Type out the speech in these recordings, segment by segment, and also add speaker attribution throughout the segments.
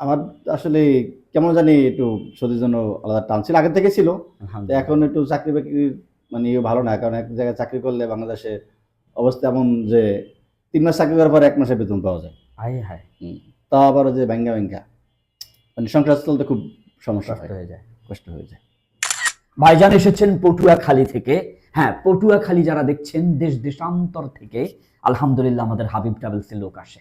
Speaker 1: আমার আসলে কেমন জানি একটু সৌদির জন্য আলাদা টান ছিল আগে থেকে ছিল। এখন একটু চাকরি বাকরির মানে ইয়ে ভালো না কারণ এক জায়গায় চাকরি করলে বাংলাদেশে অবস্থা এমন যে তিন মাস চাকরি করার পর এক মাসে বেতন পাওয়া যায়।
Speaker 2: হাই হাই
Speaker 1: তা আবার যে ব্যাঙ্গা ব্যাঙ্গা। মানে সংসার চলতে খুব সমস্যা হয়ে।
Speaker 2: যায়।
Speaker 1: কষ্ট হয়ে যায়।
Speaker 2: ভাইজান এসেছেন পটুয়াখালী থেকে। হ্যাঁ পটুয়াখালী যারা দেখছেন দেশ দেশান্তর থেকে আলহামদুলিল্লাহ আমাদের হাবিব ট্রাভেলসের লোক আসে।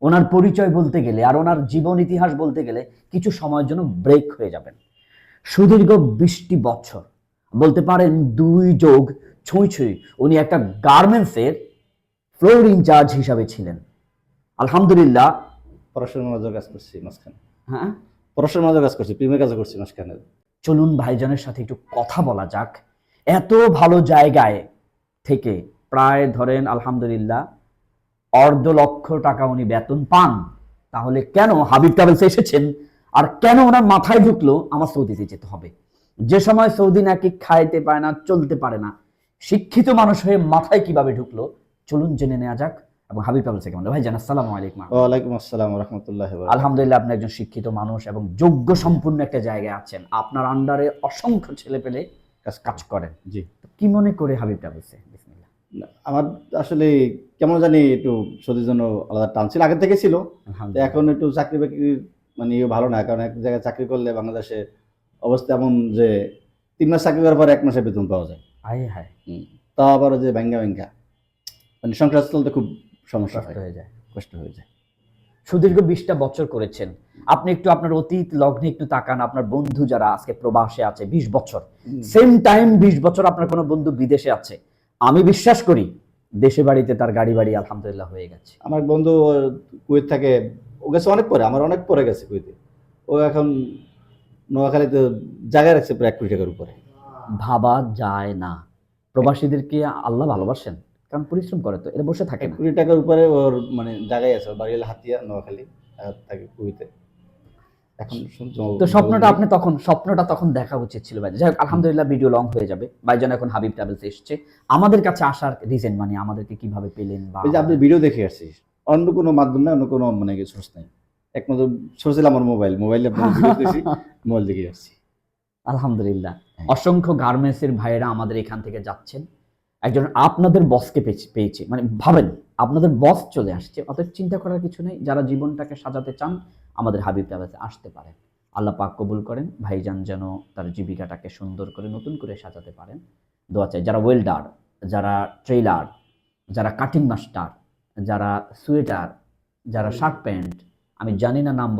Speaker 2: ওনার পরিচয় বলতে গেলে আর ওনার জীবন ইতিহাস বলতে গেলে কিছু সময়ের জন্য ব্রেক হয়ে যাবেন। সুদীর্ঘ বিশটি বছর বলতে পারেন দুই যোগ ছুঁই ছুঁই উনি একটা গার্মেন্টসের ফ্লোর ইনচার্জ হিসাবে ছিলেন। আলহামদুলিল্লাহ।
Speaker 1: পড়াশোনার মাঝে কাজ করছি মাঝখানে।
Speaker 2: হ্যাঁ?
Speaker 1: পড়াশোনার মাঝে কাজ করছি প্রেমের কাজ করছি মাঝখানে।
Speaker 2: চলুন ভাইজানের সাথে একটু কথা বলা যাক। এত ভালো জায়গায় থেকে প্রায় ধরেন আলহামদুলিল্লাহ অর্ধ লক্ষ টাকা উনি বেতন পান তাহলে কেন হাবিব ট্রাভেলস এসেছেন? আর কেন ওনার মাথায় ঢুকলো আমার সৌদিতে যেতে হবে? যে সময় সৌদি নাকি খাইতে পারে না চলতে পারে না শিক্ষিত মানুষ হয়ে মাথায় কীভাবে ঢুকলো? চলুন জেনে নেওয়া যাক। এবং হাবিব ট্রাভেলসে কেমন? ভাই জান আসসালামু আলাইকুম।
Speaker 1: ওয়ালাইকুম আসসালাম রহমতুল্লাহ
Speaker 2: আলহামদুলিল্লাহ আপনি একজন শিক্ষিত মানুষ এবং যোগ্য সম্পূর্ণ একটা জায়গায় আছেন। আপনার আন্ডারে অসংখ্য ছেলে পেলে
Speaker 1: কাজ
Speaker 2: করেন।
Speaker 1: জি।
Speaker 2: কি মনে করে হাবিব ট্রাভেলসে?
Speaker 1: আমার আসলে কেমন জানি একটু সৌদির জন্য আলাদা টান ছিল আগে থেকে ছিল। এখন একটু চাকরি বাকরির মানে ইয়ে ভালো না কারণ এক জায়গায় চাকরি করলে বাংলাদেশে অবস্থা এমন যে তিন মাস চাকরি করার পর এক মাসে বেতন পাওয়া যায়।
Speaker 2: হাই হাই
Speaker 1: তা আবার যে ব্যাঙ্গা ব্যাঙ্গা। মানে সংসার চলতে খুব সমস্যা হয়ে।
Speaker 2: যায়।
Speaker 1: কষ্ট হয়ে যায়।
Speaker 2: সুদীর্ঘ বিশটা বছর করেছেন। আপনি একটু আপনার অতীত লগ্নে একটু তাকান আপনার বন্ধু যারা আজকে প্রবাসে আছে বিশ বছর। সেম টাইম বিশ বছর আপনার কোনো বন্ধু বিদেশে আছে। আমি বিশ্বাস করি দেশে বাড়িতে তার গাড়ি বাড়ি আলহামদুলিল্লাহ হয়ে গেছে।
Speaker 1: আমার বন্ধু কুয়েত থাকে ও গেছে অনেক পরে আমার অনেক পরে গেছে কুয়েতে। ও এখন নোয়াখালীতে জায়গায় রাখছে প্রায় এক কোটি টাকার উপরে।
Speaker 2: ভাবা যায় না। প্রবাসীদেরকে আল্লাহ ভালোবাসেন? কারণ পরিশ্রম করে তো এরা বসে থাকে না।
Speaker 1: কোটি টাকার উপরে ওর মানে জায়গায় আছে বাড়ি হাতিয়া নোয়াখালী থাকে কুয়েতে। এখন
Speaker 2: তো স্বপ্নটা আপনি তখন স্বপ্নটা তখন দেখা উচিত ছিল ভাই। যাই হোক আলহামদুলিল্লাহ ভিডিও লং হয়ে যাবে। ভাইজান এখন হাবিব ট্রাভেলস এসছে। আমাদের কাছে আসার রিজন মানে আমাদেরকে কীভাবে পেলেন বা
Speaker 1: এই যে আপনি ভিডিও দেখে আসছিস অন্য কোনো মাধ্যম না অন্য কোনো মানে সোর্স নাই। একমাত্র সোর্স আমার মোবাইল মোবাইলে ভিডিও দেখছি মোবাইল দেখে আসছি।
Speaker 2: আলহামদুলিল্লাহ।
Speaker 1: হ্যাঁ।
Speaker 2: অসংখ্য গার্মেন্টসের ভাইয়েরা আমাদের এখান থেকে যাচ্ছেন। একজন আপনাদের বসকে পেয়েছে- মানে ভাবেন, আপনাদের বস চলে আসছে, অতএব চিন্তা করার কিছু নেই। যারা জীবনটাকে সাজাতে চান, আমাদের হাবিব ট্রাভেলসে আসতে পারেন। আল্লাহ পাক কবুল করেন। ভাইজান যেন তার জীবিকাটাকে সুন্দর করে নতুন করে সাজাতে পারেন। দোয়া চাই, যারা ওয়েল্ডার যারা ট্রেলার যারা কাটিং মাস্টার যারা সোয়েটার যারা শার্ট প্যান্ট আমি জানি না নাম